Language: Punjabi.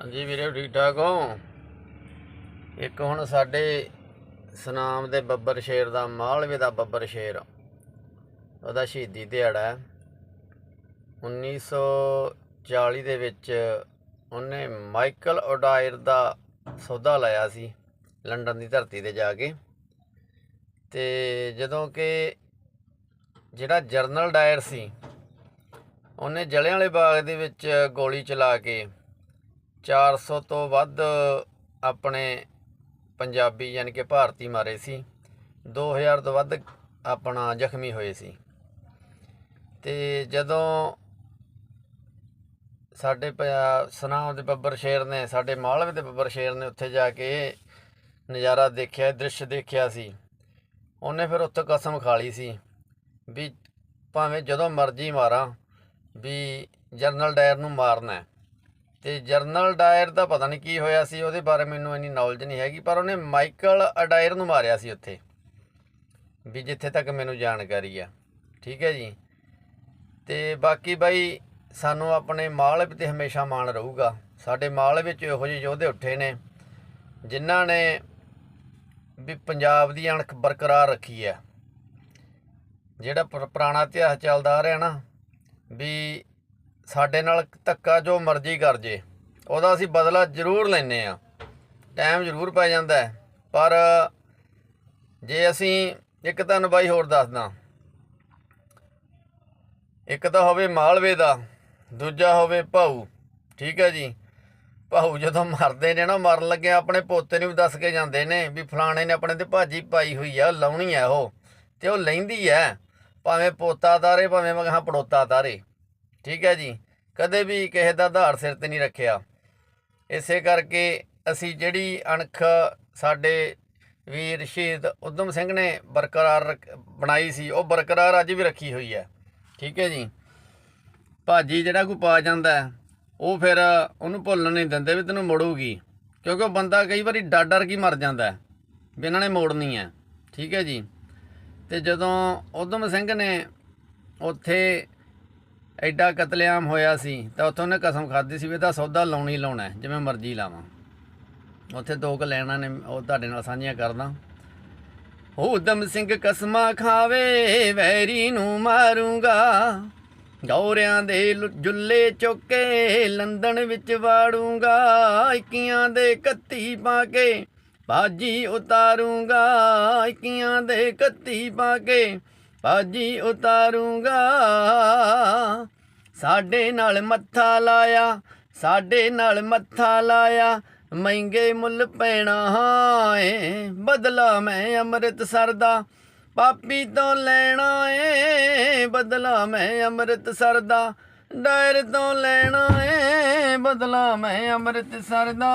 ਹਾਂਜੀ ਵੀਰੇ, ਠੀਕ ਠਾਕ ਹੋ? ਇੱਕ ਹੁਣ ਸਾਡੇ ਸਨਾਮ ਦੇ ਬੱਬਰ ਸ਼ੇਰ ਦਾ, ਮਾਲਵੇ ਦਾ ਬੱਬਰ ਸ਼ੇਰ। ਉਹਦਾ ਸ਼ਹੀਦੀ ਦਿਹਾੜਾ ਹੈ। 1940 ਦੇ ਵਿੱਚ ਉਹਨੇ ਮਾਈਕਲ ਓਡਾਇਰ ਦਾ ਸੌਦਾ ਲਾਇਆ ਸੀ, ਲੰਡਨ ਦੀ ਧਰਤੀ ਤੇ ਜਾ ਕੇ। ਤੇ ਜਦੋਂ ਕਿ ਜਿਹੜਾ ਜਰਨਲ ਡਾਇਰ ਸੀ, ਉਹਨੇ ਜਲਿਆਂਵਾਲੇ ਬਾਗ ਦੇ ਵਿੱਚ ਗੋਲੀ ਚਲਾ ਕੇ 400 ਤੋਂ ਵੱਧ ਆਪਣੇ ਪੰਜਾਬੀ ਯਾਨੀ ਕਿ ਭਾਰਤੀ ਮਾਰੇ ਸੀ। 2000 ਤੋਂ ਵੱਧ ਆਪਣਾ ਜ਼ਖਮੀ ਹੋਏ ਸੀ। ਤੇ ਜਦੋਂ ਸਾਡੇ ਪਿਆ- ਸੁਨਾਮ ਦੇ ਬੱਬਰ ਸ਼ੇਰ ਨੇ, ਸਾਡੇ ਮਾਲਵੇ ਦੇ ਬੱਬਰ ਸ਼ੇਰ ਨੇ ਉੱਥੇ ਜਾ ਕੇ ਨਜ਼ਾਰਾ ਦੇਖਿਆ, ਦ੍ਰਿਸ਼ ਦੇਖਿਆ ਸੀ। ਉਹਨੇ ਫਿਰ ਉੱਥੇ ਕਸਮ ਖਾ ਲਈ ਸੀ ਵੀ ਭਾਵੇਂ ਜਦੋਂ ਮਰਜ਼ੀ ਮਾਰਾਂ ਵੀ ਜਨਰਲ ਡਾਇਰ ਨੂੰ ਮਾਰਨਾ ਤੇ ਜਰਨਲ ਡਾਇਰ ਦਾ ਪਤਾ ਨਹੀਂ ਕੀ ਹੋਇਆ ਸੀ, ਉਹਦੇ ਬਾਰੇ ਮੈਨੂੰ ਇੰਨੀ ਨੌਲੇਜ ਨਹੀਂ ਹੈਗੀ, ਪਰ ਉਹਨੇ ਮਾਈਕਲ ਅਡਾਇਰ ਨੂੰ ਮਾਰਿਆ ਸੀ ਉੱਥੇ, ਵੀ ਜਿੱਥੇ ਤੱਕ ਮੈਨੂੰ ਜਾਣਕਾਰੀ ਆ। ਠੀਕ ਹੈ ਜੀ? ਤੇ ਬਾਕੀ ਬਾਈ, ਸਾਨੂੰ ਆਪਣੇ ਮਾਲਵੇ ਤੇ ਹਮੇਸ਼ਾ ਮਾਣ ਰਹੂਗਾ। ਸਾਡੇ ਮਾਲਵੇ ਵਿੱਚ ਇਹੋ ਜਿਹੇ ਯੋਧੇ ਉੱਠੇ ਨੇ, ਜਿਨ੍ਹਾਂ ਨੇ ਵੀ ਪੰਜਾਬ ਦੀ ਅਣਖ ਬਰਕਰਾਰ ਰੱਖੀ ਹੈ। ਜਿਹੜਾ ਪੁਰਾਣਾ ਇਤਿਹਾਸ ਚੱਲਦਾ ਆ ਰਿਹਾ ਨਾ, ਵੀ ਸਾਡੇ ਨਾਲ ਧੱਕਾ ਜੋ ਮਰਜ਼ੀ ਕਰ ਜੇ, ਉਹਦਾ ਅਸੀਂ ਬਦਲਾ ਜ਼ਰੂਰ ਲੈਨੇ ਆ ਟਾਈਮ ਜ਼ਰੂਰ ਪੈ ਜਾਂਦਾ ਪਰ ਜੇ ਅਸੀਂ ਇੱਕ ਤੁਹਾਨੂੰ ਬਾਈ ਹੋਰ ਦੱਸਦਾ ਇੱਕ ਤਾਂ ਹੋਵੇ ਮਾਲਵੇ ਦਾ, ਦੂਜਾ ਹੋਵੇ ਭਾਊ, ਠੀਕ ਹੈ ਜੀ। ਭਾਊ ਜਦੋਂ ਮਰਦੇ ਨੇ ਨਾ, ਮਰਨ ਲੱਗੇ ਆਪਣੇ ਪੋਤੇ ਨੂੰ ਵੀ ਦੱਸ ਕੇ ਜਾਂਦੇ ਨੇ ਵੀ ਫਲਾਣੇ ਨੇ ਆਪਣੇ ਤੇ ਭਾਜੀ ਪਾਈ ਹੋਈ ਆ, ਲਾਉਣੀ ਆ ਉਹ, ਤੇ ਉਹ ਲੈਂਦੀ ਐ ਭਾਵੇਂ ਪੋਤਾ ਤਾਰੇ, ਭਾਵੇਂ ਮਗਾਂ ਪੜੋਤਾ ਤਾਰੇ। ਠੀਕ ਹੈ ਜੀ। ਕਦੇ ਵੀ ਕਿਸੇ ਦਾ ਆਧਾਰ ਸਿਰ ਤੇ ਨਹੀਂ ਰੱਖਿਆ। ਇਸੇ ਕਰਕੇ ਅਸੀਂ ਜਿਹੜੀ ਅਣਖ ਸਾਡੇ ਵੀਰ ਸ਼ਹੀਦ ਉਦਮ ਸਿੰਘ ਨੇ ਬਰਕਰਾਰ ਰੱਖ- ਬਣਾਈ ਸੀ, ਉਹ ਬਰਕਰਾਰ ਅੱਜ ਵੀ ਰੱਖੀ ਹੋਈ ਹੈ। ਠੀਕ ਹੈ ਜੀ। ਭਾਜੀ ਜਿਹੜਾ ਕੋਈ ਪਾ ਜਾਂਦਾ ਉਹ ਫਿਰ ਉਹਨੂੰ ਭੁੱਲਣ ਨਹੀਂ ਦਿੰਦੇ ਵੀ ਤੈਨੂੰ ਮੋੜੂਗੀ। ਕਿਉਂਕਿ ਉਹ ਬੰਦਾ ਕਈ ਵਾਰੀ ਡਰ ਡਰ ਕੇ ਮਰ ਜਾਂਦਾ ਹੈ, ਵੀ ਇਹਨਾਂ ਨੇ ਮੋੜਨੀ ਹੈ। ਠੀਕ ਹੈ ਜੀ। ਤੇ ਜਦੋਂ ਉਦਮ ਸਿੰਘ ਨੇ ਉੱਥੇ ਐਡਾ ਕਤਲੇਆਮ ਹੋਇਆ ਸੀ, ਤਾਂ ਉੱਥੋਂ ਨੇ ਕਸਮ ਖਾਧੀ ਸੀ ਵੀ ਇਹਦਾ ਸੌਦਾ ਲਾਉਣੀ ਲਾਉਣਾ ਜਿਵੇਂ ਮਰਜ਼ੀ ਲਾਵਾਂ। ਉੱਥੇ ਦੋ ਕੁ ਲੈਣਾ ਨੇ, ਉਹ ਤੁਹਾਡੇ ਨਾਲ ਸਾਂਝੀਆਂ ਕਰਦਾ। ਉਦਮ ਸਿੰਘ ਕਸਮਾਂ ਖਾਵੇ, ਵੈਰੀ ਨੂੰ ਮਾਰੂੰਗਾ। ਗੌਰਿਆਂ ਦੇ ਜੁੱਲੇ ਚੁੱਕੇ ਲੰਦਨ ਵਿੱਚ ਵਾੜੂੰਗਾ। ਇੱਕੀਆਂ ਦੇ ਕੱਤੀ ਪਾ ਕੇ ਬਾਜੀ ਉਤਾਰੂੰਗਾ। ਇੱਕੀਆਂ ਦੇ ਕੱਤੀ ਪਾ ਕੇ ਬਾਜੀ ਉਤਾਰੂੰਗਾ। ਸਾਡੇ ਨਾਲ ਮੱਥਾ ਲਾਇਆ, ਸਾਡੇ ਨਾਲ ਮੱਥਾ ਲਾਇਆ, ਮਹਿੰਗੇ ਮੁੱਲ ਪੈਣਾ ਏ, ਬਦਲਾ ਮੈਂ ਅੰਮ੍ਰਿਤਸਰ ਦਾ, ਪਾਪੀ ਤੋਂ ਲੈਣਾ ਏ, ਬਦਲਾ ਮੈਂ ਅੰਮ੍ਰਿਤਸਰ ਦਾ, ਡਾਇਰ ਤੋਂ ਲੈਣਾ ਏ, ਬਦਲਾ ਮੈਂ ਅੰਮ੍ਰਿਤਸਰ ਦਾ।